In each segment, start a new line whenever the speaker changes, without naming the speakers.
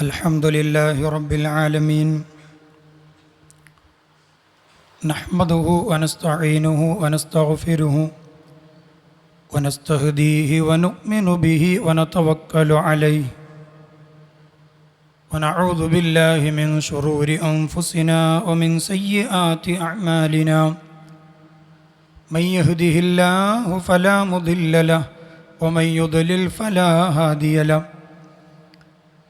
الحمد لله رب العالمين. نحمده ونستعينه ونستغفره ونستهديه ونؤمن به ونتوكل عليه. ونعوذ بالله من شرور أنفسنا ومن سيئات أعمالنا. من يهده الله فلا مضل له ومن يضلل فلا هادي له.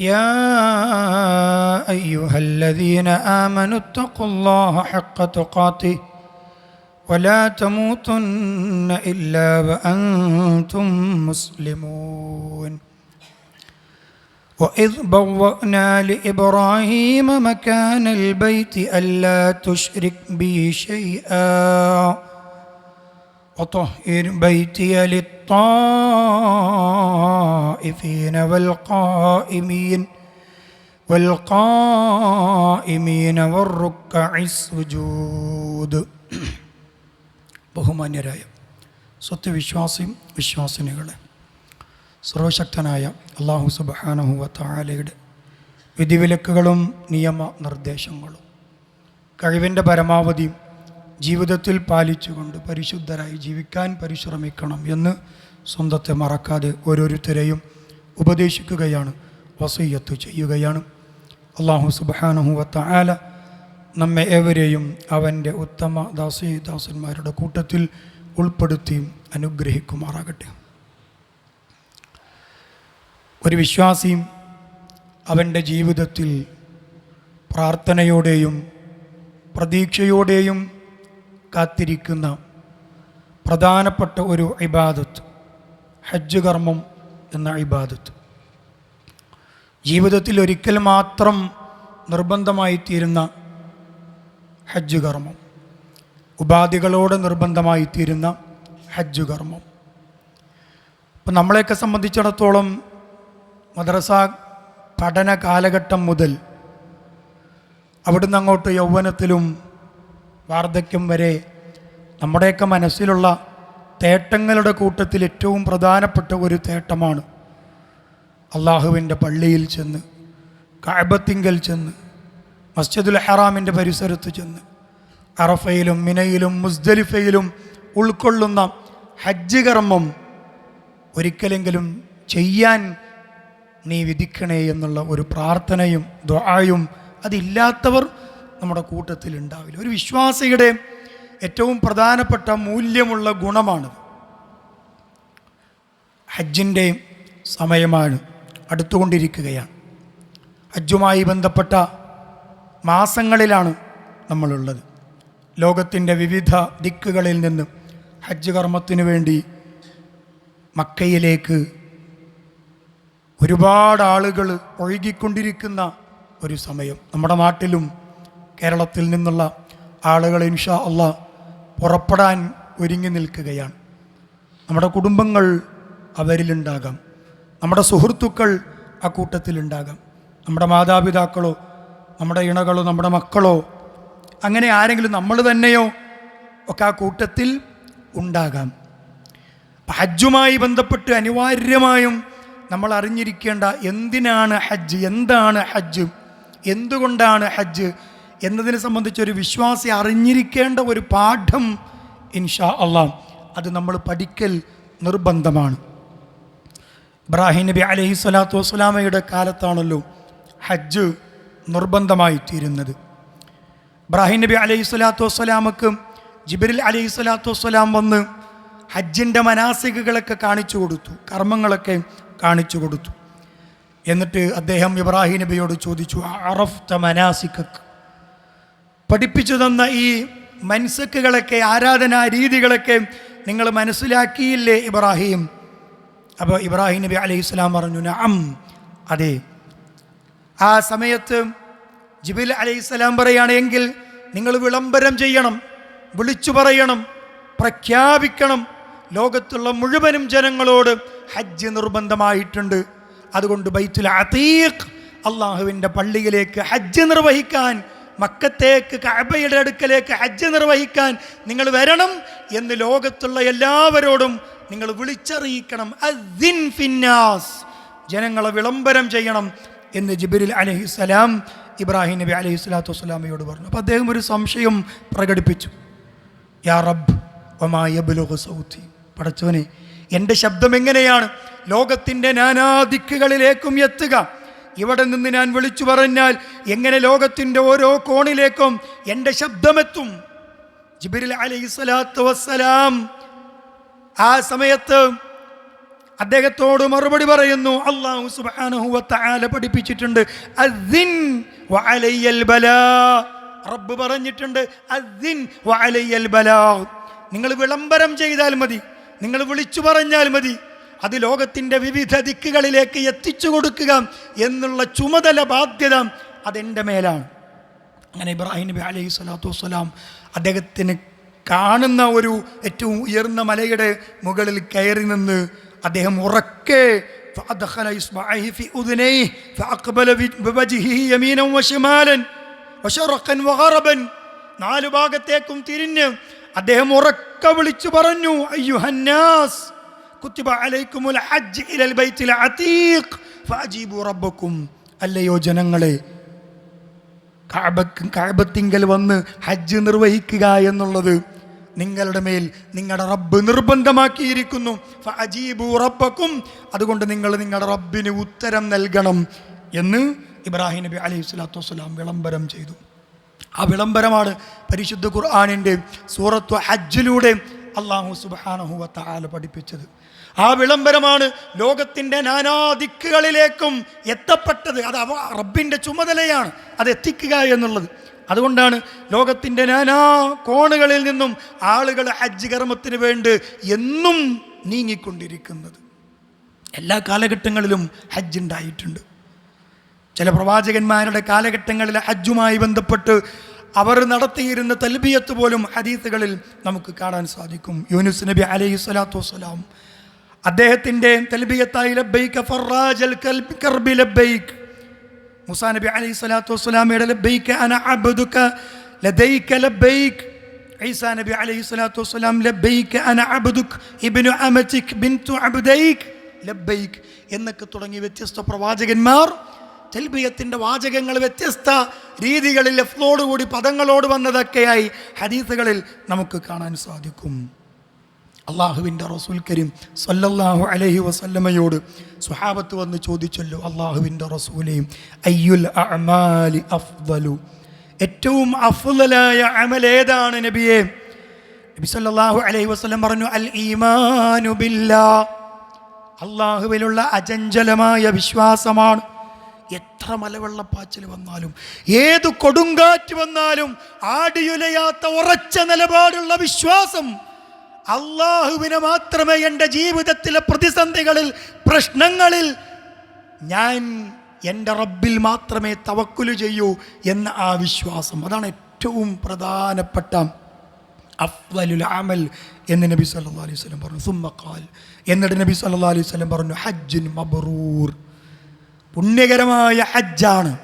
يا أيها الذين آمنوا اتقوا الله حق تقاته ولا تموتن إلا وأنتم مسلمون. وإذ بوأنا لإبراهيم مكان البيت ألا تشرك بي شيئا. وطهر بيتي للطائفين والقائمين والقائمين والركع السجود ബഹുമാന്യരായ സത്യവിശ്വാസിയും വിശ്വാസിനികളെ സർവശക്തനായ അള്ളാഹു സുബാനഹുവ താലയുടെ വിധിവിലക്കുകളും നിയമ നിർദ്ദേശങ്ങളും കഴിവിൻ്റെ പരമാവധി ജീവിതത്തിൽ പാലിച്ചുകൊണ്ട് പരിശുദ്ധരായി ജീവിക്കാൻ പരിശ്രമിക്കണം എന്ന് സ്വന്തത്തെ മറക്കാതെ ഓരോരുത്തരെയും ഉപദേശിക്കുകയാണ് വസയ്യത്ത് ചെയ്യുകയാണ്. അള്ളാഹു സുബാനുഹുവത്ത ആല നമ്മെ ഏവരെയും അവന്റെ ഉത്തമ ദാസി ദാസന്മാരുടെ കൂട്ടത്തിൽ ഉൾപ്പെടുത്തി അനുഗ്രഹിക്കുമാറാകട്ടെ. ഒരു വിശ്വാസിയും അവന്റെ ജീവിതത്തിൽ പ്രാർത്ഥനയോടെയും പ്രതീക്ഷയോടെയും കാത്തിരിക്കുന്ന പ്രധാനപ്പെട്ട ഒരു ഇബാദത്ത് ഹജ്ജ് കർമ്മം എന്ന ഇബാദത്ത്. ജീവിതത്തിൽ ഒരിക്കൽ മാത്രം നിർബന്ധമായി തീരുന്ന ഹജ്ജ് കർമ്മം. ഉപാധികളോട് നിർബന്ധമായി തീരുന്ന ഹജ്ജ് കർമ്മം. ഇപ്പം നമ്മളെയൊക്കെ സംബന്ധിച്ചിടത്തോളം മദ്രസ പഠന കാലഘട്ടം മുതൽ അവിടുന്ന് അങ്ങോട്ട് യൗവനത്തിലും വാർദ്ധക്യം വരെ നമ്മുടെയൊക്കെ മനസ്സിലുള്ള തേട്ടങ്ങളുടെ കൂട്ടത്തിൽ ഏറ്റവും പ്രധാനപ്പെട്ട ഒരു തേട്ടമാണ് അള്ളാഹുവിന്റെ പള്ളിയിൽ ചെന്ന് കാബത്തിങ്കൽ ചെന്ന് മസ്ജിദുൽ ഹറാമിന്റെ പരിസരത്ത് ചെന്ന് അറഫയിലും മിനയിലും മുസ്ദലിഫയിലും ഉൾക്കൊള്ളുന്ന ഹജ്ജ് കർമ്മം ഒരിക്കലെങ്കിലും ചെയ്യാൻ നീ വിധിക്കണേ എന്നുള്ള ഒരു പ്രാർത്ഥനയും ദ്വായും അതില്ലാത്തവർ നമ്മുടെ കൂട്ടത്തിൽ ഉണ്ടാവില്ല. ഒരു വിശ്വാസിയുടെ ഏറ്റവും പ്രധാനപ്പെട്ട മൂല്യമുള്ള ഗുണമാണ് ഹജ്ജിന്റെ സമയമാണ് അടുത്തുകൊണ്ടിരിക്കുകയാണ്. ഹജ്ജുമായി ബന്ധപ്പെട്ട മാസങ്ങളിലാണ് നമ്മളുള്ളത്. ലോകത്തിന്റെ വിവിധ ദിക്കുകളിൽ നിന്ന് ഹജ്ജ് കർമ്മത്തിനു വേണ്ടി മക്കയിലേക്ക് ഒരുപാട് ആളുകൾ ഒഴുകിക്കൊണ്ടിരിക്കുന്ന ഒരു സമയം. നമ്മുടെ നാട്ടിലും കേരളത്തിൽ നിന്നുള്ള ആളുകൾ ഇൻഷാ അല്ല പുറപ്പെടാൻ ഒരുങ്ങി നിൽക്കുകയാണ്. നമ്മുടെ കുടുംബങ്ങൾ അവരിലുണ്ടാകാം. നമ്മുടെ സുഹൃത്തുക്കൾ ആ കൂട്ടത്തിലുണ്ടാകാം. നമ്മുടെ മാതാപിതാക്കളോ നമ്മുടെ ഇണകളോ നമ്മുടെ മക്കളോ അങ്ങനെ ആരെങ്കിലും നമ്മൾ തന്നെയോ ഒക്കെ ആ കൂട്ടത്തിൽ ഉണ്ടാകാം. ഹജ്ജുമായി ബന്ധപ്പെട്ട് അനിവാര്യമായും നമ്മൾ അറിഞ്ഞിരിക്കേണ്ട എന്തിനാണ് ഹജ്ജ് എന്താണ് ഹജ്ജ് എന്തുകൊണ്ടാണ് ഹജ്ജ് എന്നതിനെ സംബന്ധിച്ചൊരു വിശ്വാസി അറിഞ്ഞിരിക്കേണ്ട ഒരു പാഠം ഇൻഷാ അള്ളാഹ് അത് നമ്മൾ പഠിക്കൽ നിർബന്ധമാണ്. ഇബ്രാഹിം നബി അലഹി സ്വലാത്തു വസ്സലാമയുടെ കാലത്താണല്ലോ ഹജ്ജ് നിർബന്ധമായി തീരുന്നത് ഇബ്രാഹിം നബി അലൈഹി സ്വലാത്തു വസ്സലാമക്ക് ജിബിരിൽ അലൈഹി സ്വലാത്തു വസ്സലാം വന്ന് ഹജ്ജിന്റെ മനാസികകളൊക്കെ കാണിച്ചു കൊടുത്തു കർമ്മങ്ങളൊക്കെ കാണിച്ചു കൊടുത്തു. എന്നിട്ട് അദ്ദേഹം ഇബ്രാഹിം നബിയോട് ചോദിച്ചു അറഫ്ത മനാസിക്കക്ക് പഠിപ്പിച്ചു തന്ന ഈ മൻസക്കുകളൊക്കെ ആരാധനാ രീതികളൊക്കെ നിങ്ങൾ മനസ്സിലാക്കിയില്ലേ ഇബ്രാഹിം? അപ്പോൾ ഇബ്രാഹിം നബി അലൈഹി സ്വലാം പറഞ്ഞു നഅം. അതെ. ആ സമയത്ത് ജിബിൽ അലൈഹി സ്വലാം പറയുകയാണെങ്കിൽ നിങ്ങൾ വിളംബരം ചെയ്യണം വിളിച്ചു പറയണം പ്രഖ്യാപിക്കണം. ലോകത്തുള്ള മുഴുവനും ജനങ്ങളോട് ഹജ്ജ് നിർബന്ധമായിട്ടുണ്ട്. അതുകൊണ്ട് ബൈത്തുൽ അതീഖ് അള്ളാഹുവിന്റെ പള്ളിയിലേക്ക് ഹജ്ജ് നിർവഹിക്കാൻ മക്കത്തേക്ക് കഅബയുടെ അടുക്കലേക്ക് ഹജ്ജ് നിർവഹിക്കാൻ നിങ്ങൾ വരണം എന്ന് ലോകത്തുള്ള എല്ലാവരോടും നിങ്ങൾ വിളിച്ചറിയിക്കണം. അസിൻ ഫിന്നാസ്. ജനങ്ങളെ വിളംബരം ചെയ്യണം എന്ന് ജിബിരിൽ അലഹിസ്സലാം ഇബ്രാഹിം നബി അലഹി സ്വലാത്തു വസ്സലാമയോട് പറഞ്ഞു. അപ്പോൾ അദ്ദേഹം ഒരു സംശയം പ്രകടിപ്പിച്ചു. യാ റബ്ബ് ഒമായബുലുഹു സൗത്തി. പടച്ചോനെ എന്റെ ശബ്ദം എങ്ങനെയാണ്? ലോകത്തിന്റെ നാനാദിക്കുകളിലേക്കും എത്തുക. ഇവിടെ നിന്ന് ഞാൻ വിളിച്ചു പറഞ്ഞാൽ എങ്ങനെ ലോകത്തിന്റെ ഓരോ കോണിലേക്കും എന്റെ ശബ്ദമെത്തും? ജിബിരിൽ അലൈഹി സ്വലാത്തു വസ്സലാം. ആ സമയത്ത് അദ്ദേഹത്തോട് മറുപടി പറയുന്നു അള്ളാഹു സുബ്ഹാനഹു വതആല പഠിപ്പിച്ചിട്ടുണ്ട് അദ്ദിൻ വലയ്യൽ ബലാ. റബ്ബ് പറഞ്ഞിട്ടുണ്ട് അദ്ദിൻ വലയ്യൽ ബലാ. നിങ്ങൾ വിളംബരം ചെയ്താൽ മതി നിങ്ങൾ വിളിച്ചു പറഞ്ഞാൽ മതി. അത് ലോകത്തിൻ്റെ വിവിധ ദിക്കുകളിലേക്ക് എത്തിച്ചു കൊടുക്കുക എന്നുള്ള ചുമതല ബാധ്യത അതെൻ്റെ മേലാണ് അങ്ങനെ ഇബ്രാഹിം നബി അലൈഹി സ്വലാത്തു വസ്സലാം അദ്ദേഹത്തിന് കാണുന്ന ഒരു ഏറ്റവും ഉയർന്ന മലയുടെ മുകളിൽ കയറി നിന്ന് അദ്ദേഹം ഉറക്കെ فأدخل إصبعيه في أذنيه فأقبل بوجهه يمينا وشمالا وشرقا وغربا നാലു ഭാഗത്തേക്കും തിരിഞ്ഞ് അദ്ദേഹം ഉറക്ക വിളിച്ചു പറഞ്ഞു അയ്യുഹന്നാസ് കുത്തിബ അലൈക്കുമുൽ ഹജ്ജ് ഇലൽ ബൈത്തിൽ അതീഖ് ഫഅജീബു റബ്ബക്കും അല്ലയോ ജനങ്ങളെ കഅബക്ക് കഅബത്തിങ്കൽ വന്ന് ഹജ്ജ് നിർവഹിക്കുക എന്നുള്ളത് നിങ്ങളുടെ മേൽ നിങ്ങളുടെ റബ്ബ് നിർബന്ധമാക്കിയിരിക്കുന്നു. ഫഅജീബു റബ്ബക്കും. അതുകൊണ്ട് നിങ്ങൾ നിങ്ങളുടെ റബ്ബിന് ഉത്തരം നൽകണം എന്ന് ഇബ്രാഹിം നബി അലൈഹി സ്വലാത്തു വസ്സലാം വിളംബരം ചെയ്തു. ആ വിളംബരമാണ് പരിശുദ്ധ ഖുർആാനിന്റെ സൂറത്വ ഹജ്ജിലൂടെ അള്ളാഹു സുബാനഹുവ താല പഠിപ്പിച്ചത്. ആ വിളംബരമാണ് ലോകത്തിന്റെ നാനാദിക്കുകളിലേക്കും എത്തപ്പെട്ടത്. അത് റബ്ബിന്റെ ചുമതലയാണ് അത് എത്തിക്കുക എന്നുള്ളത്. അതുകൊണ്ടാണ് ലോകത്തിന്റെ നാനാ കോണുകളിൽ നിന്നും ആളുകൾ ഹജ്ജ് കർമ്മത്തിന് വേണ്ടി എന്നും നീങ്ങിക്കൊണ്ടിരിക്കുന്നത്. എല്ലാ കാലഘട്ടങ്ങളിലും ഹജ്ജ് ഉണ്ടായിട്ടുണ്ട്. ചില പ്രവാചകന്മാരുടെ കാലഘട്ടങ്ങളിൽ ഹജ്ജുമായി ബന്ധപ്പെട്ട് അവർ നടത്തിയിരുന്ന തൽബിയത്ത് പോലും ഹദീസുകളിൽ നമുക്ക് കാണാൻ സാധിക്കും. യൂനുസ് നബി അലൈഹി സ്വലാത്തു വസ്സലാം അദ്ദേഹത്തിന്റെ തൽബിയത്തായി ലബ്ബൈക്ക് ഫറാജൽ കർബി ലബ്ബൈക്ക് മുസാ നബി അലൈഹി സ്വലാത്തു വസ്സലാമയുടെ ലബ്ബൈക്ക് അന അബ്ദുക ലദൈക ലബ്ബൈക്ക് ഈസാ നബി അലൈഹി സ്വലാത്തു വസ്സലാം ലബ്ബൈക്ക് അന അബ്ദുക് ഇബ്നു അമതിക് ബിൻതു അബ്ദൈക്. ലബ്ബൈക് എന്നൊക്കെ തുടങ്ങി വ്യത്യസ്ത പ്രവാചകന്മാർ. തെൽബിയത്തിന്റെ വാചകങ്ങൾ വ്യത്യസ്ത രീതികളിൽ ലഫ്നോടുകൂടി പദങ്ങളോട് വന്നതൊക്കെയായി ഹദീസുകളിൽ നമുക്ക് കാണാൻ സാധിക്കും. അള്ളാഹുവിന്റെ റസൂൽ കരീം സല്ലല്ലാഹു അലഹി വസല്ലമയോട് സുഹാബത്ത് വന്ന് ചോദിച്ചല്ലോ അള്ളാഹുവിന്റെ റസൂലെയും അയ്യുൽ അഅമാലി അഫ്ദലു? ഏറ്റവും അഫ്ദലായ അമൽ ഏതാണ് നബിയെ? നബി സല്ലല്ലാഹു അലൈഹി വസല്ലം പറഞ്ഞു അൽ ഈമാനു ബില്ലാ. അള്ളാഹുവിലുള്ള അചഞ്ചലമായ വിശ്വാസമാണ്. എത്ര മലവെള്ളപ്പാച്ചിൽ വന്നാലും ഏത് കൊടുങ്കാറ്റ് വന്നാലും ആടിയുലയാത്ത ഉറച്ച നിലപാടുള്ള വിശ്വാസം അള്ളാഹുവിനെ മാത്രമേ എന്റെ ജീവിതത്തിലെ പ്രതിസന്ധികളിൽ പ്രശ്നങ്ങളിൽ ഞാൻ എന്റെ റബ്ബിൽ മാത്രമേ തവക്കുലു ചെയ്യൂ എന്ന ആ വിശ്വാസം. അതാണ് ഏറ്റവും പ്രധാനപ്പെട്ട അഫ്വലുൽ അമൽ എന്ന് നബി സല്ലാ അലൈഹി സ്വലം പറഞ്ഞു. സുമ്മക്കാൽ എന്നിട്ട് നബി സല്ലാ അലൈഹി സ്വലം പറഞ്ഞു ഹജ്ജുൻ മബറൂർ. പുണ്യകരമായ ഹജ്ജാണ്.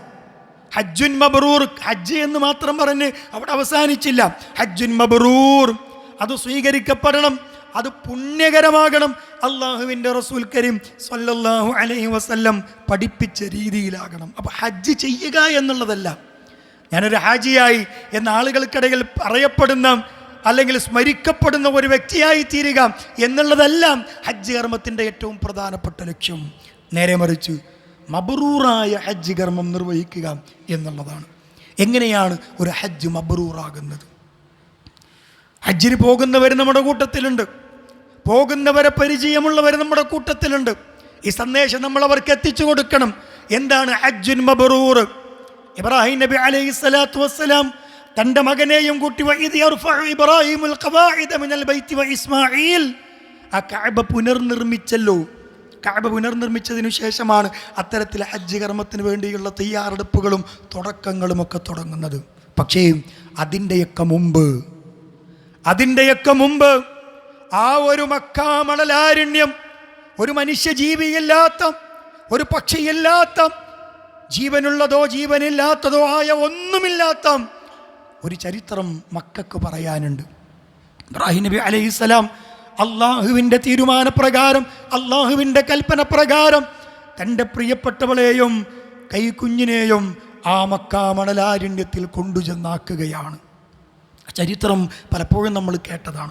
ഹജ്ജുൻ മബറൂർ ഹജ്ജ് എന്ന് മാത്രം പറഞ്ഞ് അവിടെ അവസാനിച്ചില്ല. ഹജ്ജുൻ മബ്റൂർ. അത് സ്വീകരിക്കപ്പെടണം അത് പുണ്യകരമാകണം. അള്ളാഹുവിന്റെ റസൂൽ കരീം സല്ലല്ലാഹു അലൈഹി വസല്ലം പഠിപ്പിച്ച രീതിയിലാകണം. അപ്പോൾ ഹജ്ജ് ചെയ്യുക എന്നുള്ളതല്ല. ഞാനൊരു ഹാജിയായി എന്ന ആളുകൾക്കിടയിൽ പറയപ്പെടുന്ന അല്ലെങ്കിൽ സ്മരിക്കപ്പെടുന്ന ഒരു വ്യക്തിയായി തീരുക എന്നുള്ളതെല്ലാം ഹജ്ജ് കർമ്മത്തിന്റെ ഏറ്റവും പ്രധാനപ്പെട്ട ലക്ഷ്യം. നേരെ മറിച്ച് മബറൂറായ ഹജ്ജ് കർമ്മം നിർവഹിക്കുക എന്നുള്ളതാണ്. എങ്ങനെയാണ് ഒരു ഹജ്ജ് മബറൂറാകുന്നത്? ഹജ്ജിന് പോകുന്നവർ നമ്മുടെ കൂട്ടത്തിലുണ്ട്. പോകുന്നവരെ പരിചയമുള്ളവർ നമ്മുടെ കൂട്ടത്തിലുണ്ട്. ഈ സന്ദേശം നമ്മൾ അവർക്ക് എത്തിച്ചു കൊടുക്കണം. എന്താണ് ഹജ്ജുൻ മബറൂർ? ഇബ്രാഹിം നബി അലൈഹി സ്വലാത്തു വസ്സലാം തന്റെ മകനെയും കൂട്ടി ഇസ്മായിൽ ആ കഅബ പുനർനിർമ്മിച്ചല്ലോ. കഅബ പുനർനിർമ്മിച്ചതിനു ശേഷമാണ് അത്തരത്തിൽ ഹജ്ജ് കർമ്മത്തിന് വേണ്ടിയുള്ള തയ്യാറെടുപ്പുകളും തുടക്കങ്ങളും ഒക്കെ തുടങ്ങുന്നത്. പക്ഷേ അതിന്റെയൊക്കെ മുമ്പ് അതിന്റെയൊക്കെ മുമ്പ് ആ ഒരു മക്കാമണലാരണ്യം ഒരു മനുഷ്യജീവിയില്ലാത്ത ഒരു പക്ഷിയില്ലാത്ത ജീവനുള്ളതോ ജീവനില്ലാത്തതോ ആയ ഒന്നുമില്ലാത്ത ഒരു ചരിത്രം മക്കൾക്ക് പറയാനുണ്ട്. ഇബ്രാഹിം നബി അലൈഹിസ്സലാം അള്ളാഹുവിന്റെ തീരുമാനപ്രകാരം അള്ളാഹുവിന്റെ കൽപ്പന പ്രകാരം തന്റെ പ്രിയപ്പെട്ടവളെയും കൈക്കുഞ്ഞിനെയും ആ മക്കാമണലാരണ്യത്തിൽ കൊണ്ടുചെന്നാക്കുകയാണ്. ചരിത്രം പലപ്പോഴും നമ്മൾ കേട്ടതാണ്.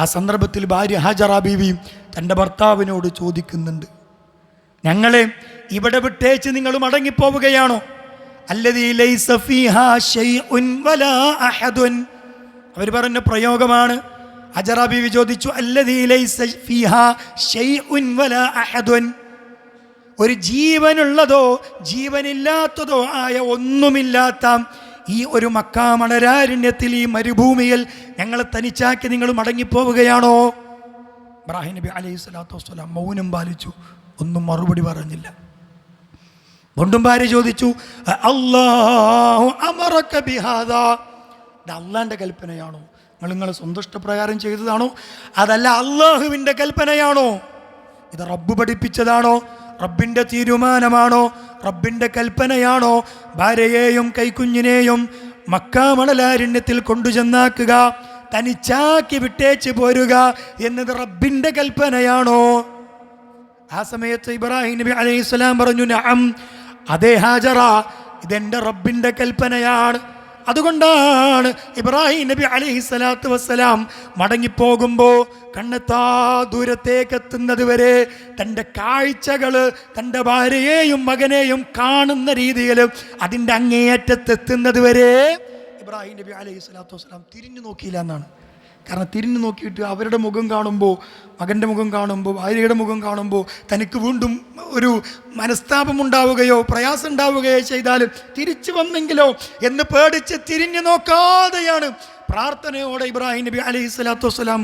ആ സന്ദർഭത്തിൽ ഭാര്യ ഹാജറ ബീവി തന്റെ ഭർത്താവിനോട് ചോദിക്കുന്നുണ്ട്. ഞങ്ങളെ ഇവിടെ വിട്ടേച്ച് നിങ്ങൾ മടങ്ങിപ്പോവുകയാണോ? അവർ പറഞ്ഞ പ്രയോഗമാണ്. ഹജറ ബീവി ചോദിച്ചു ഒരു ജീവനുള്ളതോ ജീവനില്ലാത്തതോ ആയ ഒന്നുമില്ലാത്ത ഈ ഒരു മക്കാമണരാരണ്യത്തിൽ ഈ മരുഭൂമിയിൽ ഞങ്ങളെ തനിച്ചാക്കി നിങ്ങൾ മടങ്ങിപ്പോവുകയാണോ? ഇബ്രാഹിം നബി അലൈഹി സ്വലാത്തു വസ്സലാം മൗനം പാലിച്ചു. ഒന്നും മറുപടി പറഞ്ഞില്ല. വീണ്ടും ഭാര്യ ചോദിച്ചു ബിഹാദാ. ഇത് കൽപ്പനയാണോ? നിങ്ങൾ നിങ്ങളെ സന്തുഷ്ടപ്രകാരം ചെയ്തതാണോ? അതല്ല അള്ളാഹുവിന്റെ കൽപ്പനയാണോ? ഇത് റബ്ബ് പഠിപ്പിച്ചതാണോ? റബ്ബിന്റെ തീരുമാനമാണോ? റബ്ബിന്റെ കൽപ്പനയാണോ? ഭാര്യയെയും കൈക്കുഞ്ഞിനെയും മക്കാമണലാരണ്യത്തിൽ കൊണ്ടുചെന്നാക്കുക തനിച്ചാക്കി വിട്ടേച്ച് പോരുക എന്നത് റബ്ബിന്റെ കൽപ്പനയാണോ? ആ സമയത്ത് ഇബ്രാഹിം നബി അലൈഹി സ്വലാം പറഞ്ഞു നഅം അതേ ഹാജറ ഇതെന്റെ റബ്ബിന്റെ കൽപ്പനയാണ്. അതുകൊണ്ടാണ് ഇബ്രാഹിം നബി അലഹി സ്വലാത്തു വസ്സലാം മടങ്ങിപ്പോകുമ്പോൾ കണ്ണെത്താ ദൂരത്തേക്ക് എത്തുന്നത് വരെ തന്റെ കാഴ്ചകൾ തന്റെ ഭാര്യയെയും മകനെയും കാണുന്ന രീതിയിൽ അതിന്റെ അങ്ങേയറ്റത്തെത്തുന്നത് വരെ ഇബ്രാഹിം നബി അലൈഹി സ്വലാത്തു വസ്സലാം തിരിഞ്ഞു നോക്കിയില്ല എന്നാണ്. കാരണം തിരിഞ്ഞു നോക്കിയിട്ട് അവരുടെ മുഖം കാണുമ്പോൾ മകന്റെ മുഖം കാണുമ്പോൾ ഭാര്യയുടെ മുഖം കാണുമ്പോൾ തനിക്ക് വീണ്ടും ഒരു മനസ്താപം ഉണ്ടാവുകയോ പ്രയാസം ഉണ്ടാവുകയോ ചെയ്താൽ തിരിച്ചു വന്നെങ്കിലോ എന്ന് പേടിച്ച് തിരിഞ്ഞു നോക്കാതെയാണ് പ്രാർത്ഥനയോടെ ഇബ്രാഹിം നബി അലൈഹി സ്വലാത്തു വസ്സലാം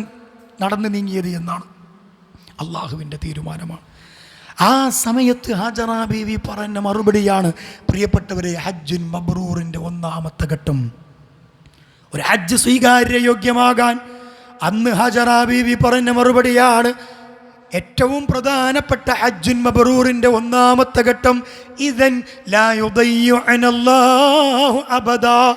നടന്നു നീങ്ങിയത് എന്നാണ് അള്ളാഹുവിന്റെ തീരുമാനമാണ്. ആ സമയത്ത് ഹാജറ ബീവി പറഞ്ഞ മറുപടിയാണ് പ്രിയപ്പെട്ടവരെ ഹജ്ജുൻ മബ്രൂറിന്റെ ഒന്നാമത്തെ ഘട്ടം. ഒരു ഹജ്ജ് സ്വീകാര്യയോഗ്യമാകാൻ അന്ന് ഹജറ ബീവി പറഞ്ഞ മറുപടിയാണ്. ഏറ്റവും പ്രധാനപ്പെട്ട ഹജ്ജുൻ മബറൂറിന്റെ ഒന്നാമത്തെ ഘട്ടം ഇതൻ അബദാ.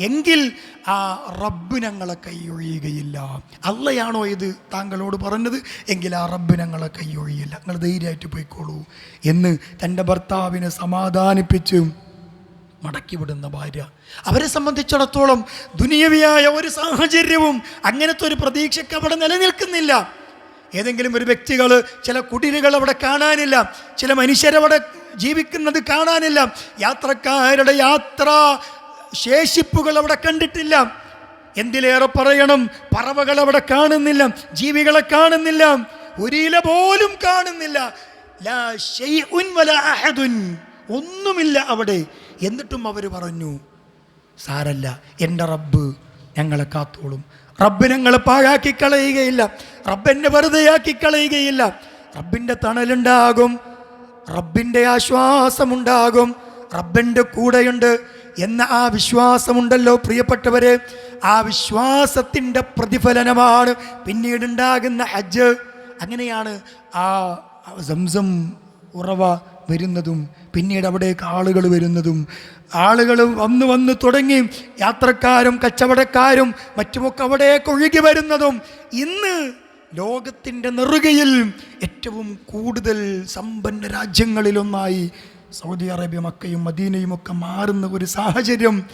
എങ്കിൽ ആ റബ്ബ് ഞങ്ങളെ കൈയൊഴിയുകയില്ല. അല്ലയാണോ ഇത് താങ്കളോട് പറഞ്ഞത്? എങ്കിൽ ആ റബ്ബ് ഞങ്ങളെ കൈയൊഴിയില്ല. നിങ്ങൾ ധൈര്യമായിട്ട് പോയിക്കോളൂ എന്ന് തന്റെ ഭർത്താവിനെ സമാധാനിപ്പിച്ച് മടക്കി വിടുന്ന ഭാര്യ. അവരെ സംബന്ധിച്ചിടത്തോളം ദുനിയവിയായ ഒരു സാഹചര്യവും അങ്ങനത്തെ ഒരു പ്രതീക്ഷയ്ക്ക് അവിടെ നിലനിൽക്കുന്നില്ല. ഏതെങ്കിലും ഒരു വ്യക്തികൾ ചില കുടിലുകൾ അവിടെ കാണാനില്ല ചില മനുഷ്യരവിടെ ജീവിക്കുന്നത് കാണാനില്ല യാത്രക്കാരുടെ യാത്ര ശേഷിപ്പുകൾ അവിടെ കണ്ടിട്ടില്ല. എന്തിലേറെ പറയണം? പറവകൾ അവിടെ കാണുന്നില്ല ജീവികളെ കാണുന്നില്ല ഒരില പോലും കാണുന്നില്ല. ഒന്നുമില്ല അവിടെ. എന്നിട്ടും അവർ പറഞ്ഞു സാരല്ല എന്റെ റബ്ബ് ഞങ്ങളെ കാത്തോളും. റബ്ബ് ഞങ്ങളെ പാഴാക്കി കളയുകയില്ല. റബ്ബ് എന്നെ വെറുതെയാക്കി കളയുകയില്ല. റബ്ബിന്റെ തണലുണ്ടാകും റബ്ബിന്റെ ആശ്വാസമുണ്ടാകും റബ്ബിന്റെ കൂടെയുണ്ട് എന്ന ആ വിശ്വാസമുണ്ടല്ലോ പ്രിയപ്പെട്ടവരെ. ആ വിശ്വാസത്തിന്റെ പ്രതിഫലനമാണ് പിന്നീടുണ്ടാകുന്ന ഹജ്ജ്. അങ്ങനെയാണ് ആ സംസം ഉറവ വരുന്നതും പിന്നീട് അവിടേക്ക് ആളുകൾ വരുന്നതും. ആളുകൾ വന്ന് വന്ന് തുടങ്ങി യാത്രക്കാരും കച്ചവടക്കാരും മറ്റുമൊക്കെ അവിടേക്ക് ഒഴുകി വരുന്നതും ഇന്ന് ലോകത്തിന്റെ നെറുകയിൽ ഏറ്റവും കൂടുതൽ സമ്പന്ന രാജ്യങ്ങളിലൊന്നായി സൗദി അറേബ്യ മക്കയും മദീനയും ഒക്കെ മാറുന്ന ഒരു സാഹചര്യം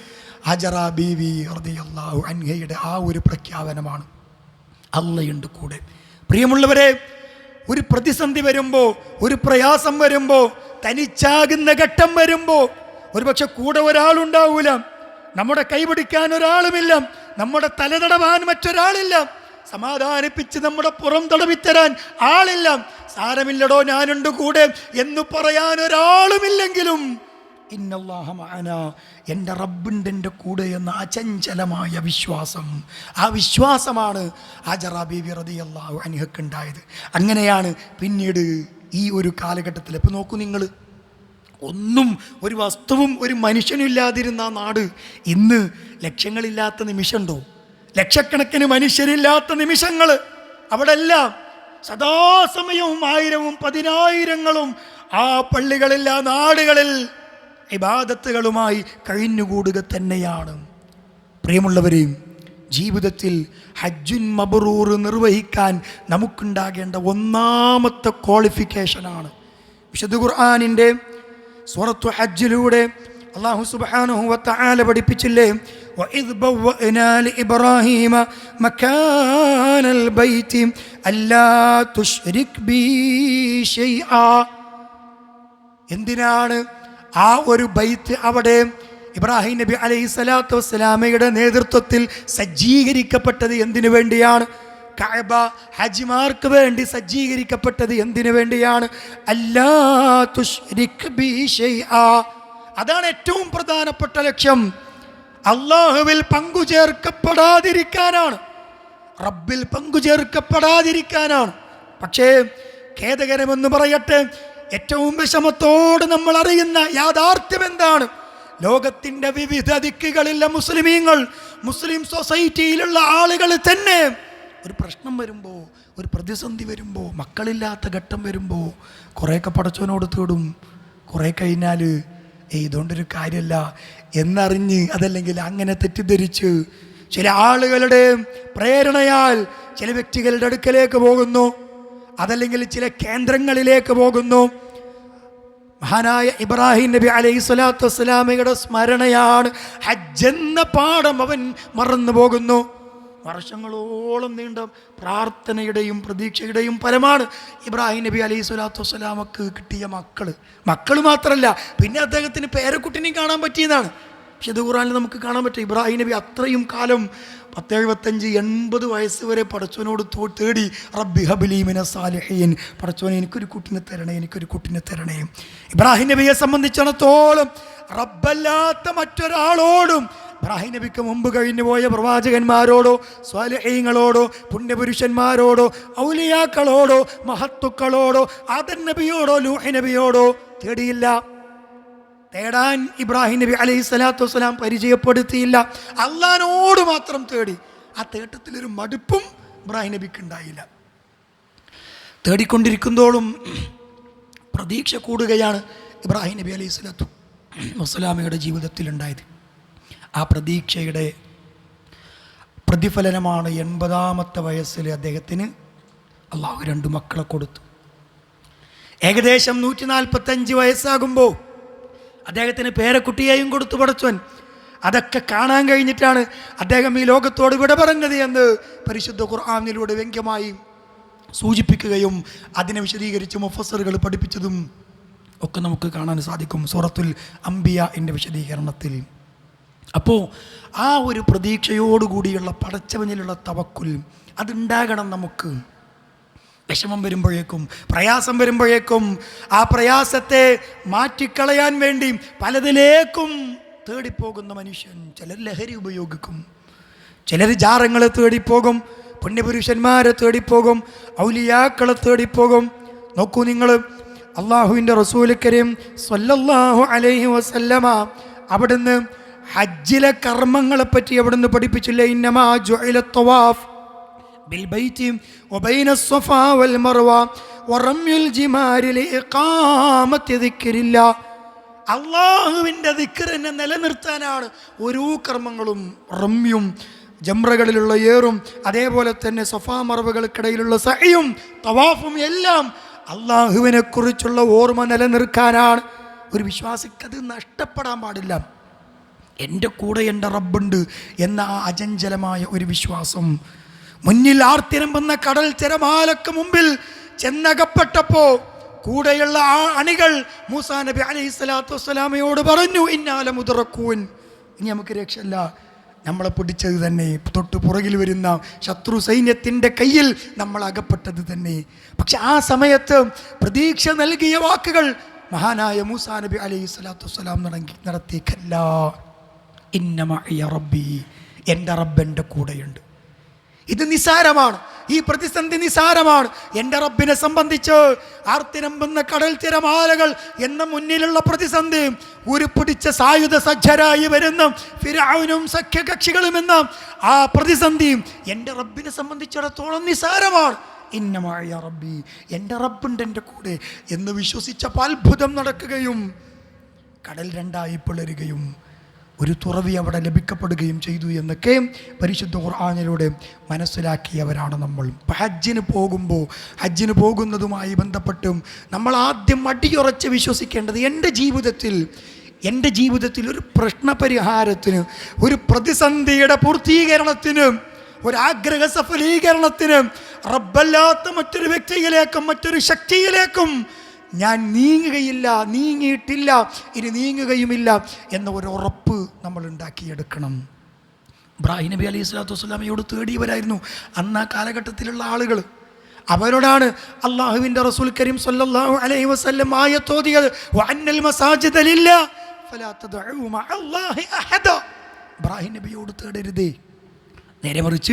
ഹജറ ബീവി ഹൃദയല്ലാഹു അൻഹയുടെ ആ ഒരു പ്രഖ്യാപനമാണ്. അള്ളയുണ്ട് കൂടെ. പ്രിയമുള്ളവരെ ഒരു പ്രതിസന്ധി വരുമ്പോൾ ഒരു പ്രയാസം വരുമ്പോൾ തനിച്ചാകുന്ന ഘട്ടം വരുമ്പോൾ ഒരുപക്ഷെ കൂടെ ഒരാളുണ്ടാവൂല. നമ്മുടെ കൈപിടിക്കാൻ ഒരാളുമില്ല. നമ്മുടെ തലതടവാൻ മറ്റൊരാളില്ല. സമാധാനിപ്പിച്ച് നമ്മുടെ പുറം തടവിത്തരാൻ ആളില്ല. സാരമില്ലടോ ഞാനുണ്ട് കൂടെ എന്ന് പറയാൻ ഒരാളുമില്ലെങ്കിലും എന്റെ റബ്ബുണ്ട് എന്റെ കൂടെ എന്ന അചഞ്ചലമായ വിശ്വാസം. ആ വിശ്വാസമാണ് ആജറ ബീബി റളിയല്ലാഹു അൻഹക്ക് ഉണ്ടായത്. അങ്ങനെയാണ് പിന്നീട് ഈ ഒരു കാലഘട്ടത്തിൽ. ഇപ്പോൾ നോക്കൂ നിങ്ങൾ. ഒന്നും ഒരു വസ്തുവും ഒരു മനുഷ്യനും ഇല്ലാതിരുന്ന നാട് ഇന്ന് ലക്ഷ്യങ്ങളില്ലാത്ത നിമിഷമുണ്ടോ? ലക്ഷക്കണക്കിന് മനുഷ്യരില്ലാത്ത നിമിഷങ്ങൾ അവിടെ എല്ലാം സദാസമയവും ആയിരവും പതിനായിരങ്ങളും ആ പള്ളികളില്ല നാടുകളിൽ ഇബാദത്തുകളുമായി കഴിഞ്ഞുകൂടുക തന്നെയാണ് പ്രിയമുള്ളവരെയും ജീവിതത്തിൽ ഹജ്ജുൻ മബറൂർ നിർവഹിക്കാൻ നമുക്കുണ്ടാകേണ്ട ഒന്നാമത്തെ ക്വാളിഫിക്കേഷനാണ് വിശുദ്ധ ഖുർആാനിൻ്റെ സൂറത്തു ഹജ്ജിലൂടെ അള്ളാഹു സുബ്ഹാനഹു വതആല പഠിപ്പിച്ചില്ലേ وإذ بوأنا لإبراهيم مكان البيت ألا تشرك بي شيئا എന്തിനാണ് ആ ഒരു ബൈത്ത് അവിടെ ഇബ്രാഹിം നബി അലൈഹി സ്വലാത്തു വസ്സലാമയുടെ നേതൃത്വത്തിൽ സജ്ജീകരിക്കപ്പെട്ടത് എന്തിനു വേണ്ടിയാണ്? കഅബ ഹജിമാർക്ക് വേണ്ടി സജ്ജീകരിക്കപ്പെട്ടത് എന്തിനു വേണ്ടിയാണ്? ബി. അതാണ് ഏറ്റവും പ്രധാനപ്പെട്ട ലക്ഷ്യം. അള്ളാഹുവിൽ പങ്കുചേർക്കപ്പെടാതിരിക്കാനാണ്. റബ്ബിൽ പങ്കുചേർക്കപ്പെടാതിരിക്കാനാണ്. പക്ഷേ ഖേദകരമെന്ന് പറയട്ടെ ഏറ്റവും വിഷമത്തോട് നമ്മൾ അറിയുന്ന യാഥാർത്ഥ്യം എന്താണ്? ലോകത്തിന്റെ വിവിധ ദിക്കുകളിലെ മുസ്ലിമീങ്ങൾ മുസ്ലിം സൊസൈറ്റിയിലുള്ള ആളുകൾ തന്നെ ഒരു പ്രശ്നം വരുമ്പോൾ ഒരു പ്രതിസന്ധി വരുമ്പോൾ മക്കളില്ലാത്ത ഘട്ടം വരുമ്പോൾ കുറേയൊക്കെ പടച്ചവനോട് തേടും. കുറേ കഴിഞ്ഞാൽ ഏയ് ഇതുകൊണ്ടൊരു കാര്യമല്ല എന്നറിഞ്ഞ് അതല്ലെങ്കിൽ അങ്ങനെ തെറ്റിദ്ധരിച്ച് ചില ആളുകളുടെ പ്രേരണയാൽ ചില വ്യക്തികളുടെ അടുക്കലേക്ക് പോകുന്നു. അതല്ലെങ്കിൽ ചില കേന്ദ്രങ്ങളിലേക്ക് പോകുന്നു. മഹാനായ ഇബ്രാഹിം നബി അലൈഹി സ്വലാത്തു വസ്സലാമയുടെ സ്മരണയാണ് ഹജ്ജെന്ന പാഠം അവൻ മറന്നു പോകുന്നു. വർഷങ്ങളോളം നീണ്ട പ്രാർത്ഥനയുടെയും പ്രതീക്ഷയുടെയും ഫലമാണ് ഇബ്രാഹിം നബി അലൈഹി സ്വലാത്തു വസ്സലാമക്ക് കിട്ടിയ മക്കൾ മക്കൾ മാത്രമല്ല പിന്നെ അദ്ദേഹത്തിന് പേരക്കുട്ടിനെയും കാണാൻ പറ്റിയതാണ്. ഇത് ഖുറാനിൽ നമുക്ക് കാണാൻ പറ്റും. ഇബ്രാഹിം നബി അത്രയും കാലം പത്തെഴുപത്തഞ്ച് എൺപത് വയസ്സ് വരെ പടച്ചവനോട് തോ തേടി റബ്ബി ഹബിലീമിന സാലിഹീൻ പടച്ചോനെ എനിക്കൊരു കുട്ടിനെ തരണേ എനിക്കൊരു കുട്ടിനെ തരണേ. ഇബ്രാഹിം നബിയെ സംബന്ധിച്ചിടത്തോളം റബ്ബല്ലാത്ത മറ്റൊരാളോടും ഇബ്രാഹിം നബിക്ക് മുമ്പ് കഴിഞ്ഞു പോയ പ്രവാചകന്മാരോടോ സ്വാലഹീങ്ങളോടോ പുണ്യപുരുഷന്മാരോടോ ഔലിയാക്കളോടോ മഹത്തുക്കളോടോ ആദൻ നബിയോടോ ലൂഹി നബിയോടോ തേടിയില്ല. തേടാൻ ഇബ്രാഹിം നബി അലൈഹി സ്വലാത്തു വസ്സലാം പരിചയപ്പെടുത്തിയില്ല. അള്ളഹാനോട് മാത്രം തേടി ആ തേട്ടത്തിലൊരു മടുപ്പും ഇബ്രാഹിം നബിക്ക് ഉണ്ടായില്ല. തേടിക്കൊണ്ടിരിക്കുന്നതോളും പ്രതീക്ഷ കൂടുകയാണ് ഇബ്രാഹിം നബി അലൈഹി സ്വലാത്തു വസ്സലാമയുടെ ജീവിതത്തിലുണ്ടായത്. ആ പ്രതീക്ഷയുടെ പ്രതിഫലനമാണ് എൺപതാമത്തെ വയസ്സിൽ അദ്ദേഹത്തിന് അള്ളാഹു രണ്ട് മക്കളെ കൊടുത്തു. ഏകദേശം നൂറ്റി നാൽപ്പത്തഞ്ച് വയസ്സാകുമ്പോൾ അദ്ദേഹത്തിന് പേരക്കുട്ടിയെയും കൊടുത്തു പടച്ചവൻ അതൊക്കെ കാണാൻ കഴിഞ്ഞിട്ടാണ് അദ്ദേഹം ഈ ലോകത്തോട് വിട പറഞ്ഞത് എന്ന് പരിശുദ്ധ ഖുർആാനിലൂടെ വ്യംഗ്യമായി സൂചിപ്പിക്കുകയും അതിനെ വിശദീകരിച്ച് മുഫസറുകൾ പഠിപ്പിച്ചതും ഒക്കെ നമുക്ക് കാണാൻ സാധിക്കും സൂറത്തുൽ അംബിയ എന്റെ വിശദീകരണത്തിൽ. അപ്പോൾ ആ ഒരു പ്രതീക്ഷയോടുകൂടിയുള്ള പടച്ചവനിലുള്ള തവക്കുൽ അതുണ്ടാകണം നമുക്ക്. വിഷമം വരുമ്പോഴേക്കും പ്രയാസം വരുമ്പോഴേക്കും ആ പ്രയാസത്തെ മാറ്റിക്കളയാൻ വേണ്ടി പലതിലേക്കും തേടിപ്പോകുന്ന മനുഷ്യൻ ചിലർ ലഹരി ഉപയോഗിക്കും. ചിലർ ജാറങ്ങളെ തേടിപ്പോകും പുണ്യപുരുഷന്മാരെ തേടിപ്പോകും ഔലിയാക്കളെ തേടിപ്പോകും. നോക്കൂ നിങ്ങൾ അള്ളാഹുവിന്റെ റസൂൽ കരീം സ്വല്ലല്ലാഹു അലൈഹി വസല്ലമ അവിടുന്ന് ഹജ്ജിലെ കർമ്മങ്ങളെപ്പറ്റി അവിടുന്ന് പഠിപ്പിച്ചില്ലേ? ഇന്നമാ ജോയിലെ തവാഫ് بالبيت وبين الصفا والمروة വറമ്യുൽ ജിമാരിലെ ഇഖാമത്തി ദിക്രില്ല അള്ളാഹുവിൻ്റെ ദിക്റിനെ നിലനിർത്താനാണ് ഓരോ കർമ്മങ്ങളും റമ്യും ജംറകളിലുള്ള ഏറും അതേപോലെ തന്നെ സഫാ മറവുകൾക്കിടയിലുള്ള സഹയും തവാഫും എല്ലാം അള്ളാഹുവിനെ കുറിച്ചുള്ള ഓർമ്മ നിലനിർത്താനാണ് ഒരു വിശ്വാസിക്ക് അത് നഷ്ടപ്പെടാൻ പാടില്ല എൻ്റെ കൂടെ എൻ്റെ റബ്ബുണ്ട് എന്ന ആ അചഞ്ചലമായ ഒരു വിശ്വാസം മുന്നിൽ ആർത്തിരമ്പുന്ന കടൽ തിരമാലക്ക് മുമ്പിൽ ചെന്നകപ്പെട്ടപ്പോ കൂടെയുള്ള ആ അണികൾ മൂസാ നബി അലൈഹി സ്വലാത്തു വസ്സലാമയോട് പറഞ്ഞു ഇന്നാല മുതറക്കൂൻ ഇനി നമുക്ക് രക്ഷയില്ല. നമ്മളെ പിടിച്ചത് തന്നെ തൊട്ട് പുറകിൽ വരുന്ന ശത്രു സൈന്യത്തിന്റെ കയ്യിൽ നമ്മൾ അകപ്പെട്ടത് തന്നെ. പക്ഷെ ആ സമയത്ത് പ്രതീക്ഷ നൽകിയ വാക്കുകൾ മഹാനായ മൂസാ നബി അലൈഹി സ്വലാത്തു വസ്സലാം നടങ്ങി നടത്തിയേക്കല്ല ഇന്നമ റബ്ബി. എന്റെ റബ്ബ് എന്റെ കൂടെയുണ്ട്. ഇത് നിസാരമാണ്. ഈ പ്രതിസന്ധി നിസാരമാണ്. എന്റെ റബ്ബിനെ സംബന്ധിച്ച് ആർത്തിനമ്പുന്ന കടൽ തിരമാലകൾ എന്ന മുന്നിലുള്ള പ്രതിസന്ധി ഉരുപ്പിടിച്ച സായുധ സജ്ജരായി വരുന്ന ഫിരാവിനും സഖ്യകക്ഷികളും എന്ന ആ പ്രതിസന്ധി എന്റെ റബ്ബിനെ സംബന്ധിച്ചിടത്തോളം നിസാരമാണ്. ഇന്നമായ റബ്ബി എന്റെ റബ്ബുണ്ട് എന്റെ കൂടെ എന്ന് വിശ്വസിച്ചപ്പോൾ അത്ഭുതം നടക്കുകയും കടൽ രണ്ടായി പിളരുകയും ഒരു തുറവി അവിടെ ലഭിക്കപ്പെടുകയും ചെയ്തു എന്നൊക്കെ പരിശുദ്ധ ഖുർആാനിലൂടെ മനസ്സിലാക്കിയവരാണ് നമ്മൾ. ഹജ്ജിന് പോകുമ്പോൾ ഹജ്ജിന് പോകുന്നതുമായി ബന്ധപ്പെട്ടും നമ്മൾ ആദ്യം അടിയുറച്ച് വിശ്വസിക്കേണ്ടത് എന്റെ ജീവിതത്തിൽ എന്റെ ജീവിതത്തിൽ ഒരു പ്രശ്നപരിഹാരത്തിന് ഒരു പ്രതിസന്ധിയുടെ പൂർത്തീകരണത്തിന് ഒരാഗ്രഹ സഫലീകരണത്തിന് റബ്ബല്ലാത്ത മറ്റൊരു വ്യക്തിയിലേക്കും മറ്റൊരു ശക്തിയിലേക്കും ഞാൻ നീങ്ങുകയില്ല നീങ്ങിയിട്ടില്ല ഇനി നീങ്ങുകയുമില്ല എന്ന ഒരു ഉറപ്പ് നമ്മൾ ഉണ്ടാക്കിയെടുക്കണം. ഇബ്രാഹിം നബി അലൈഹി സ്വലാത്തു വസ്സലാമയോട് തേടിയവരായിരുന്നു. അന്ന് ആ കാലഘട്ടത്തിലുള്ള ആളുകൾ. അവരോടാണ് അള്ളാഹുവിന്റെ റസൂൽ കരീം സല്ലാഹു അലൈഹി വസ്ലം ആയത്തോതിയത് വഅന്നൽ മസാജിദ ലില്ലാ ഫലാ തദ്ഉ മഅല്ലാഹി അഹദ. ഇബ്രാഹിം നബിയോട് തേടരുതേ. നേരെ മറിച്ച്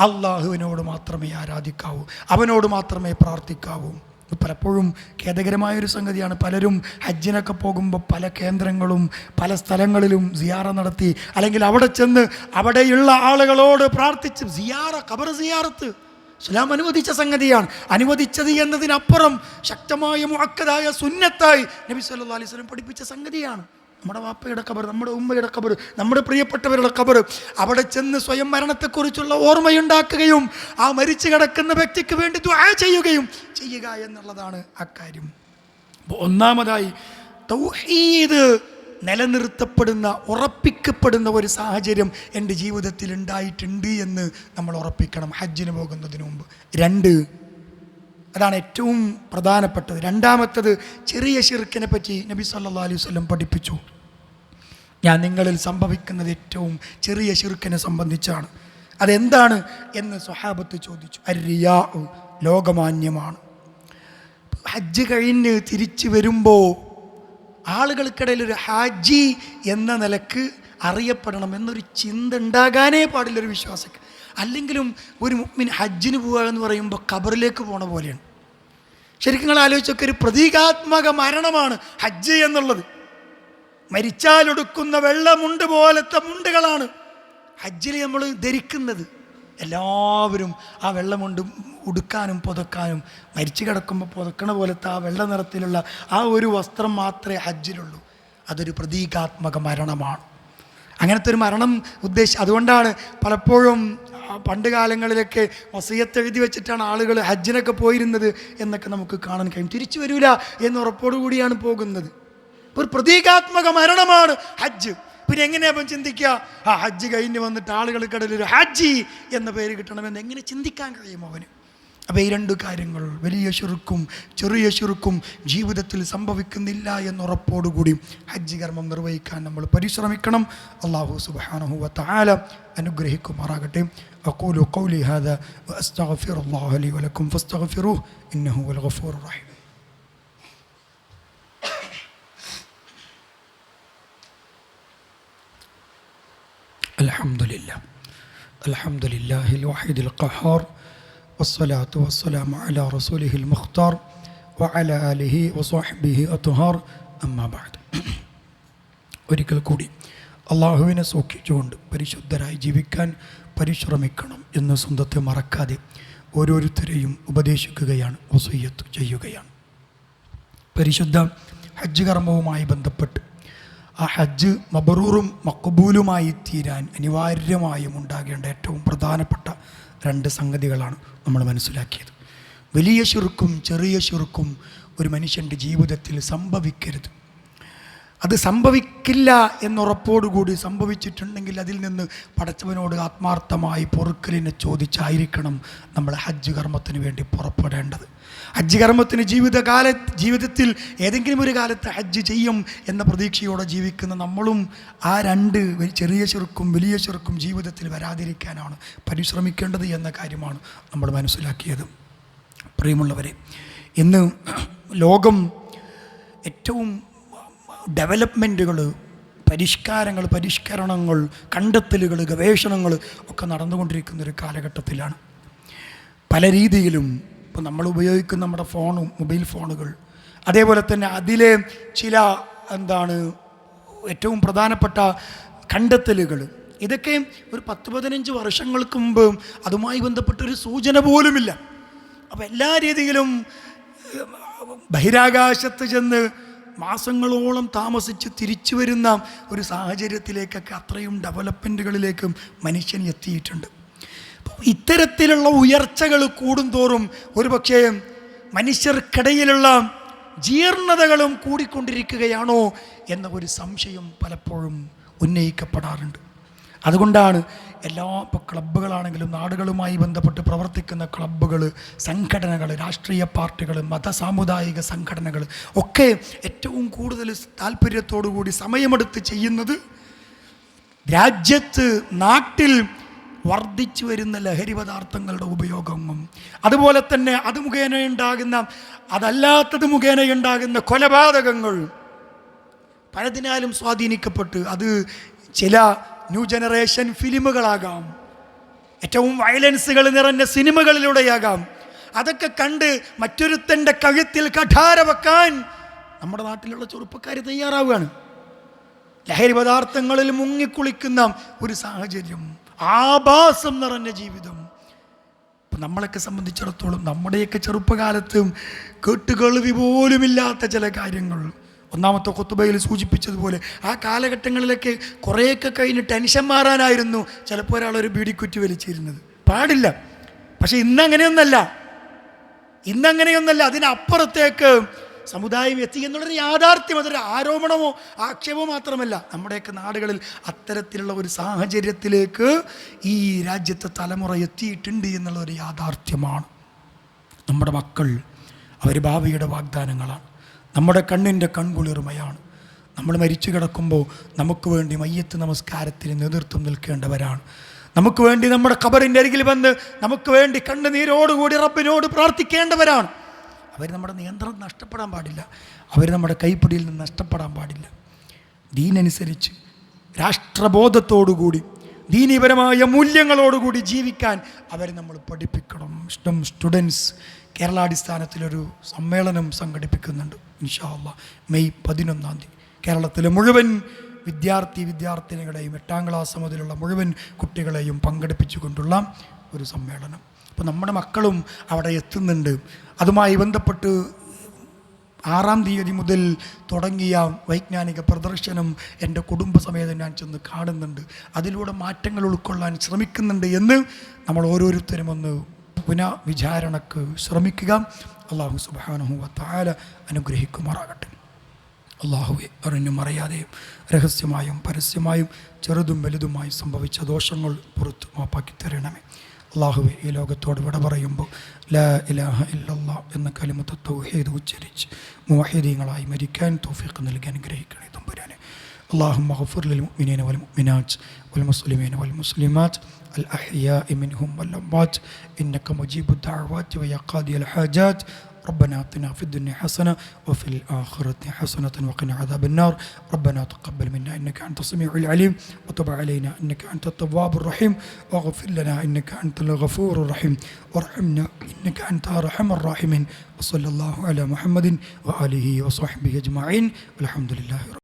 അള്ളാഹുവിനോട് മാത്രമേ ആരാധിക്കാവൂ. അവനോട് മാത്രമേ പ്രാർത്ഥിക്കാവൂ. പലപ്പോഴും ഖേദകരമായൊരു സംഗതിയാണ്. പലരും ഹജ്ജിനൊക്കെ പോകുമ്പോൾ പല കേന്ദ്രങ്ങളും പല സ്ഥലങ്ങളിലും സിയാറ നടത്തി അല്ലെങ്കിൽ അവിടെ ചെന്ന് അവിടെയുള്ള ആളുകളോട് പ്രാർത്ഥിച്ച് സിയാറ ഖബർ സിയാറത്ത്. ഇസ്ലാം അനുവദിച്ച സംഗതിയാണ്. അനുവദിച്ചത് എന്നതിനപ്പുറം ശക്തമായ മുഴക്കതായ സുന്നത്തായി നബി സല്ലു അലൈഹി വസല്ലം പഠിപ്പിച്ച സംഗതിയാണ്. നമ്മുടെ വാപ്പയുടെ കബർ നമ്മുടെ ഉമ്മയുടെ കബർ നമ്മുടെ പ്രിയപ്പെട്ടവരുടെ കബർ അവിടെ ചെന്ന് സ്വയം മരണത്തെക്കുറിച്ചുള്ള ഓർമ്മയുണ്ടാക്കുകയും ആ മരിച്ചു കിടക്കുന്ന വ്യക്തിക്ക് വേണ്ടി ദുആ ചെയ്യുകയും ചെയ്യുക എന്നുള്ളതാണ് അക്കാര്യം. ഒന്നാമതായി തൗഹീദ് നിലനിർത്തപ്പെടുന്ന ഉറപ്പിക്കപ്പെടുന്ന ഒരു സാഹചര്യം എന്റെ ജീവിതത്തിൽ ഉണ്ടായിട്ടുണ്ട് എന്ന് നമ്മൾ ഉറപ്പിക്കണം ഹജ്ജിന് പോകുന്നതിന് മുമ്പ്. രണ്ട് അതാണ് ഏറ്റവും പ്രധാനപ്പെട്ടത്. രണ്ടാമത്തത് ചെറിയ ഷിർക്കിനെ പറ്റി നബി സല്ലാ അലൈഹി വല്ലം പഠിപ്പിച്ചു. ഞാൻ നിങ്ങളിൽ സംഭവിക്കുന്നത് ഏറ്റവും ചെറിയ ഷിർക്കിനെ സംബന്ധിച്ചാണ്. അതെന്താണ് എന്ന് സ്വഹാബത്ത് ചോദിച്ചു. അരിയാ ലോകമാന്യമാണ്. ഹജ്ജ് കഴിഞ്ഞ് തിരിച്ചു വരുമ്പോൾ ആളുകൾക്കിടയിൽ ഒരു ഹാജി എന്ന നിലയ്ക്ക് അറിയപ്പെടണം എന്നൊരു ചിന്ത ഉണ്ടാകാനേ പാടില്ലൊരു വിശ്വാസക്ക്. അല്ലെങ്കിലും ഒരു മുഗ്മിൻ ഹജ്ജിന് പോവുക എന്ന് പറയുമ്പോൾ ഖബറിലേക്ക് പോണ പോലെയാണ്. ശരിക്കും നിങ്ങൾ ആലോചിച്ചൊക്കെ ഒരു പ്രതീകാത്മക മരണമാണ് ഹജ്ജ് എന്നുള്ളത്. മരിച്ചാലൊടുക്കുന്ന വെള്ളമുണ്ട് പോലത്തെ മുണ്ടുകളാണ് ഹജ്ജിൽ നമ്മൾ ധരിക്കുന്നത്. എല്ലാവരും ആ വെള്ളമുണ്ട് ഉടുക്കാനും പുതക്കാനും മരിച്ചു കിടക്കുമ്പോൾ പുതക്കണ പോലത്തെ ആ വെള്ള നിറത്തിലുള്ള ആ ഒരു വസ്ത്രം മാത്രമേ ഹജ്ജിലുള്ളൂ. അതൊരു പ്രതീകാത്മക മരണമാണ്. അങ്ങനത്തെ ഒരു മരണം ഉദ്ദേശിച്ച് അതുകൊണ്ടാണ് പലപ്പോഴും പണ്ട് കാലങ്ങളിലൊക്കെ വസീയത്ത് എഴുതി വെച്ചിട്ടാണ് ആളുകൾ ഹജ്ജിനൊക്കെ പോയിരുന്നത് എന്നൊക്കെ നമുക്ക് കാണാൻ കഴിയും. തിരിച്ചു വരില്ല എന്ന് ഉറപ്പോടു കൂടിയാണ് പോകുന്നത്. ഒരു പ്രതീകാത്മക മരണമാണ് ഹജ്ജ്. പിന്നെ എങ്ങനെയാ അപ്പം ചിന്തിക്കുക? ആ ഹജ്ജ് കഴിഞ്ഞ് വന്നിട്ട് ആളുകൾക്കിടയിൽ ഒരു ഹജ്ജി എന്ന പേര് കിട്ടണമെന്ന് എങ്ങനെ ചിന്തിക്കാൻ കഴിയും അവന്? അപ്പോൾ ഈ രണ്ട് കാര്യങ്ങൾ വലിയ ശുരുക്കും ചെറിയ ശുരുക്കും ജീവിതത്തിൽ സംഭവിക്കുന്നില്ല എന്നുറപ്പോടുകൂടി ഹജ്ജ് കർമ്മം നിർവഹിക്കാൻ നമ്മൾ പരിശ്രമിക്കണം അള്ളാഹു സുബ്ഹാനഹു വ തആല അനുഗ്രഹിക്കുമാറാകട്ടെ أقول قولي هذا وأستغفر الله لي ولكم فاستغفروه إنه هو الغفور الرحيم الحمد لله الحمد لله الواحد القهار വസ്സലാത്തു വസ്സലാം അല റസൂലിഹിൽ മുഖ്താർ വ അല അലിഹി വസ്വാഹിബിഹി അത്തുഹാർ അമ്മാബാദ് ഒരിക്കൽ കൂടി അള്ളാഹുവിനെ സൂക്ഷിച്ചുകൊണ്ട് പരിശുദ്ധരായി ജീവിക്കാൻ പരിശ്രമിക്കണം എന്ന സ്വന്തത്തെ മറക്കാതെ ഓരോരുത്തരെയും ഉപദേശിക്കുകയാണ് വസൂയത്ത് ചെയ്യുകയാണ്. പരിശുദ്ധ ഹജ്ജ് കർമ്മവുമായി ബന്ധപ്പെട്ട് ആ ഹജ്ജ് മബറൂറും മക്കബൂലുമായി തീരാൻ അനിവാര്യമായും ഉണ്ടാകേണ്ട ഏറ്റവും പ്രധാനപ്പെട്ട രണ്ട് സംഗതികളാണ് നമ്മൾ മനസ്സിലാക്കിയത്. വലിയ ശുറുക്കും ചെറിയ ശുറുക്കും ഒരു മനുഷ്യന്റെ ജീവിതത്തിൽ സംഭവിക്കരുത്. അത് സംഭവിക്കില്ല എന്നുറപ്പോടുകൂടി സംഭവിച്ചിട്ടുണ്ടെങ്കിൽ അതിൽ നിന്ന് പടച്ചവനോട് ആത്മാർത്ഥമായി പൊറുക്കലിനെ ചോദിച്ചായിരിക്കണം നമ്മൾ ഹജ്ജ് കർമ്മത്തിന് വേണ്ടി പുറപ്പെടേണ്ടത്. ഹജ്ജ് കർമ്മത്തിന് ജീവിതകാല ജീവിതത്തിൽ ഏതെങ്കിലും ഒരു കാലത്ത് ഹജ്ജ് ചെയ്യും എന്ന പ്രതീക്ഷയോടെ ജീവിക്കുന്ന നമ്മളും ആ രണ്ട് ചെറിയ ചെറുക്കും വലിയ ചെറുക്കും ജീവിതത്തിൽ വരാതിരിക്കാനാണ് പരിശ്രമിക്കേണ്ടത് എന്ന കാര്യമാണ് നമ്മൾ മനസ്സിലാക്കിയത്. പ്രിയമുള്ളവരെ ഇന്ന് ലോകം ഏറ്റവും ഡെവലപ്മെന്റുകൾ പരിഷ്കാരങ്ങൾ പരിഷ്കരണങ്ങൾ കണ്ടെത്തലുകൾ ഗവേഷണങ്ങൾ ഒക്കെ നടന്നുകൊണ്ടിരിക്കുന്ന ഒരു കാലഘട്ടത്തിലാണ്. പല രീതിയിലും ഇപ്പോൾ നമ്മൾ ഉപയോഗിക്കുന്ന നമ്മുടെ ഫോണും മൊബൈൽ ഫോണുകൾ. അതേപോലെ തന്നെ അതിലെ ചില എന്താണ് ഏറ്റവും പ്രധാനപ്പെട്ട കണ്ടെത്തലുകൾ. ഇതൊക്കെ ഒരു പത്ത് പതിനഞ്ച് വർഷങ്ങൾക്ക് മുമ്പ് അതുമായി ബന്ധപ്പെട്ടൊരു സൂചന പോലുമില്ല. അപ്പോൾ എല്ലാ രീതിയിലും ബഹിരാകാശത്ത് ചെന്ന് മാസങ്ങളോളം താമസിച്ച് തിരിച്ചു വരുന്ന ഒരു സാഹചര്യത്തിലേക്കൊക്കെ അത്രയും ഡെവലപ്മെന്റുകളിലേക്കും മനുഷ്യൻ എത്തിയിട്ടുണ്ട്. ഇത്തരത്തിലുള്ള ഉയർച്ചകൾ കൂടുന്തോറും ഒരുപക്ഷേ മനുഷ്യർക്കിടയിലുള്ള ജീർണതകളും കൂടിക്കൊണ്ടിരിക്കുകയാണോ എന്ന ഒരു സംശയം പലപ്പോഴും ഉന്നയിക്കപ്പെടാറുണ്ട്. അതുകൊണ്ടാണ് എല്ലാ ഇപ്പോൾ ക്ലബ്ബുകളാണെങ്കിലും നാടുകളുമായി ബന്ധപ്പെട്ട് പ്രവർത്തിക്കുന്ന ക്ലബ്ബുകൾ സംഘടനകൾ രാഷ്ട്രീയ പാർട്ടികൾ മത സാമുദായിക സംഘടനകൾ ഒക്കെ ഏറ്റവും കൂടുതൽ താല്പര്യത്തോടു കൂടി സമയമെടുത്ത് ചെയ്യുന്നത് രാജ്യത്ത് നാട്ടിൽ വർദ്ധിച്ചു വരുന്ന ലഹരി പദാർത്ഥങ്ങളുടെ ഉപയോഗവും അതുപോലെ തന്നെ അത് മുഖേന ഉണ്ടാകുന്ന അതല്ലാത്തത് മുഖേന ഉണ്ടാകുന്ന കൊലപാതകങ്ങൾ പലതിനാലും സ്വാധീനിക്കപ്പെട്ട് അത് ചില ന്യൂ ജനറേഷൻ ഫിലിമുകളാകാം. ഏറ്റവും വയലൻസുകൾ നിറഞ്ഞ സിനിമകളിലൂടെയാകാം. അതൊക്കെ കണ്ട് മറ്റൊരുത്തന്റെ കഴുത്തിൽ കഠാര വെക്കാൻ നമ്മുടെ നാട്ടിലുള്ള ചെറുപ്പക്കാർ തയ്യാറാവുകയാണ്. ലഹരി പദാർത്ഥങ്ങളിൽ മുങ്ങിക്കുളിക്കുന്ന ഒരു സാഹചര്യം ആഭാസം നിറഞ്ഞ ജീവിതം. ഇപ്പം നമ്മളൊക്കെ സംബന്ധിച്ചിടത്തോളം നമ്മുടെയൊക്കെ ചെറുപ്പകാലത്തും കേട്ടുകേൾവി പോലുമില്ലാത്ത ചില കാര്യങ്ങൾ. ഒന്നാമത്തെ കൊത്തുബയിൽ സൂചിപ്പിച്ചതുപോലെ ആ കാലഘട്ടങ്ങളിലൊക്കെ കുറേയൊക്കെ കഴിഞ്ഞ് ടെൻഷൻ മാറാനായിരുന്നു ചിലപ്പോൾ ഒരാളൊരു ബീഡിക്കുറ്റി വലിച്ചിരുന്നത്. പാടില്ല. പക്ഷെ ഇന്നങ്ങനെയൊന്നല്ല. ഇന്നങ്ങനെയൊന്നല്ല. അതിനപ്പുറത്തേക്ക് സമുദായം എത്തി എന്നുള്ളൊരു യാഥാർത്ഥ്യം അതൊരു ആരോപണമോ ആക്ഷേപമോ മാത്രമല്ല. നമ്മുടെയൊക്കെ നാടുകളിൽ അത്തരത്തിലുള്ള ഒരു സാഹചര്യത്തിലേക്ക് ഈ രാജ്യത്തെ തലമുറ എത്തിയിട്ടുണ്ട് എന്നുള്ള ഒരു യാഥാർത്ഥ്യമാണ്. നമ്മുടെ മക്കൾ അവർ ഭാവിയുടെ വാഗ്ദാനങ്ങളാണ്. നമ്മുടെ കണ്ണിന്റെ കൺകുളിർമയാണ്. നമ്മൾ മരിച്ചു കിടക്കുമ്പോൾ നമുക്ക് വേണ്ടി മയ്യത്ത് നമസ്കാരത്തിന് നേതൃത്വം നിൽക്കേണ്ടവരാണ്. നമുക്ക് വേണ്ടി നമ്മുടെ ഖബറിന്റെ അരികിൽ വന്ന് നമുക്ക് വേണ്ടി കണ്ണുനീരോടുകൂടി റബ്ബിനോട് പ്രാർത്ഥിക്കേണ്ടവരാണ്. അവർ നമ്മുടെ നിയന്ത്രണം നഷ്ടപ്പെടാൻ പാടില്ല. അവർ നമ്മുടെ കൈപ്പിടിയിൽ നിന്ന് നഷ്ടപ്പെടാൻ പാടില്ല. ദീനനുസരിച്ച് രാഷ്ട്രബോധത്തോടുകൂടി ദീനീപരമായ മൂല്യങ്ങളോടുകൂടി ജീവിക്കാൻ അവരെ നമ്മൾ പഠിപ്പിക്കണം. ഇഷ്ടം സ്റ്റുഡൻസ് കേരളാടിസ്ഥാനത്തിലൊരു സമ്മേളനം സംഘടിപ്പിക്കുന്നുണ്ട് ഇൻഷാല്ല മെയ് പതിനൊന്നാം തീയതി. കേരളത്തിലെ മുഴുവൻ വിദ്യാർത്ഥി വിദ്യാർത്ഥിനികളെയും എട്ടാം ക്ലാസ് മുതലുള്ള മുഴുവൻ കുട്ടികളെയും പങ്കെടുപ്പിച്ചുകൊണ്ടുള്ള ഒരു സമ്മേളനം. അപ്പോൾ നമ്മുടെ മക്കളും അവിടെ എത്തുന്നുണ്ട്. അതുമായി ബന്ധപ്പെട്ട് ആറാം തീയതി മുതൽ തുടങ്ങിയ വൈജ്ഞാനിക പ്രദർശനം എന്റെ കുടുംബസമേതം ഞാൻ ചെന്ന് കാണുന്നുണ്ട്. അതിലൂടെ മാറ്റങ്ങൾ ഉൾക്കൊള്ളാൻ ശ്രമിക്കുന്നുണ്ട് എന്ന് നമ്മൾ ഓരോരുത്തരും ഒന്ന് പുനഃവിചാരണക്ക് ശ്രമിക്കുക. അള്ളാഹു സുബാനുഹുവത്തായ അനുഗ്രഹിക്കുമാറാകട്ടെ. അള്ളാഹുവെ അറിഞ്ഞും അറിയാതെയും രഹസ്യമായും പരസ്യമായും ചെറുതും വലുതുമായി സംഭവിച്ച ദോഷങ്ങൾ പുറത്തു മാപ്പാക്കി തരണമേ. അള്ളാഹുവെ ഈ ലോകത്തോട് വിട പറയുമ്പോൾ ല ഇലാഹ ഇല്ലല്ലാ എന്ന കലിമത്ത് തൗഹീദ് ഉച്ചരിച്ച് മുവാഹിദീങ്ങളായി മരിക്കാൻ തോഫീക്ക് നൽകി അനുഗ്രഹിക്കണേ തമ്പുരാനെ. അള്ളാഹു മഹഫുർ ലിൽ മുഅ്മിനീന വൽ മുഅ്മിനാത്ത് വൽ മുസ്ലിമീന വൽ മുസ്ലിമാത്ത് الأحياء منهم والأموات. إنك مجيب الدعوات ويا قاضي الحاجات. ربنا آتنا في الدنيا حسنة وفي الآخرة حسنة وقنا عذاب النار. ربنا تقبل منا إنك أنت السميع العليم وتب علينا إنك أنت التواب الرحيم واغفر لنا إنك أنت الغفور الرحيم وارحمنا إنك أنت أرحم الراحمين وصلى الله على محمد وآله وصحبه أجمعين والحمد لله رب